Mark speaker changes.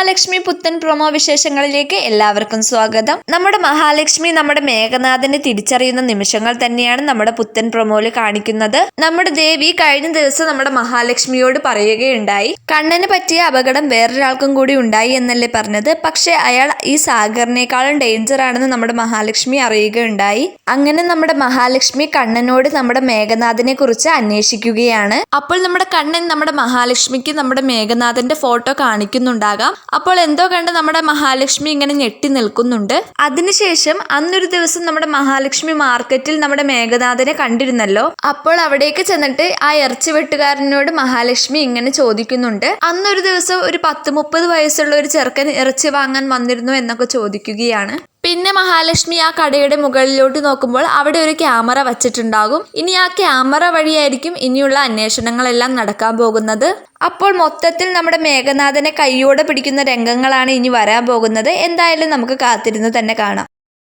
Speaker 1: മഹാലക്ഷ്മി പുത്തൻ പ്രൊമോ വിശേഷങ്ങളിലേക്ക് എല്ലാവർക്കും സ്വാഗതം. നമ്മുടെ മഹാലക്ഷ്മി നമ്മുടെ മേഘനാഥനെ തിരിച്ചറിയുന്ന നിമിഷങ്ങൾ തന്നെയാണ് നമ്മുടെ പുത്തൻ പ്രൊമോയിൽ കാണിക്കുന്നത്. നമ്മുടെ ദേവി കഴിഞ്ഞ ദിവസം നമ്മുടെ മഹാലക്ഷ്മിയോട് പറയുകയുണ്ടായി കണ്ണന് പറ്റിയ അപകടം വേറൊരാൾക്കും കൂടി ഉണ്ടായി എന്നല്ലേ പറഞ്ഞത്? പക്ഷെ അയാൾ ഈ സാഗറിനേക്കാളും ഡേഞ്ചർ ആണെന്ന് നമ്മുടെ മഹാലക്ഷ്മി അറിയുകയുണ്ടായി. അങ്ങനെ നമ്മുടെ മഹാലക്ഷ്മി കണ്ണനോട് നമ്മുടെ മേഘനാഥനെ കുറിച്ച് അന്വേഷിക്കുകയാണ്. അപ്പോൾ നമ്മുടെ കണ്ണൻ നമ്മുടെ മഹാലക്ഷ്മിക്ക് നമ്മുടെ മേഘനാഥന്റെ ഫോട്ടോ കാണിക്കുന്നുണ്ടാകാം. അപ്പോൾ എന്തോ കണ്ട് നമ്മുടെ മഹാലക്ഷ്മി ഇങ്ങനെ ഞെട്ടി നിൽക്കുന്നുണ്ട്. അതിനുശേഷം അന്നൊരു ദിവസം നമ്മുടെ മഹാലക്ഷ്മി മാർക്കറ്റിൽ നമ്മുടെ മേഘനാഥനെ കണ്ടിരുന്നല്ലോ. അപ്പോൾ അവിടേക്ക് ചെന്നിട്ട് ആ ഇറച്ചി വെട്ടുകാരനോട് മഹാലക്ഷ്മി ഇങ്ങനെ ചോദിക്കുന്നുണ്ട്. അന്നൊരു ദിവസം ഒരു പത്ത് മുപ്പത് വയസ്സുള്ള ഒരു ചെറുക്കൻ ഇറച്ചി വാങ്ങാൻ വന്നിരുന്നു എന്നൊക്കെ ചോദിക്കുകയാണ്. പിന്നെ മഹാലക്ഷ്മി ആ കടയുടെ മുകളിലോട്ട് നോക്കുമ്പോൾ അവിടെ ഒരു ക്യാമറ വച്ചിട്ടുണ്ടാകും. ഇനി ആ ക്യാമറ വഴിയായിരിക്കും ഇനിയുള്ള അന്വേഷണങ്ങളെല്ലാം നടക്കാൻ പോകുന്നത്. അപ്പോൾ മൊത്തത്തിൽ നമ്മുടെ മേഘനാഥനെ കൈയോടെ പിടിക്കുന്ന രംഗങ്ങളാണ് ഇനി വരാൻ പോകുന്നത്. എന്തായാലും നമുക്ക് കാത്തിരുന്ന് തന്നെ കാണാം.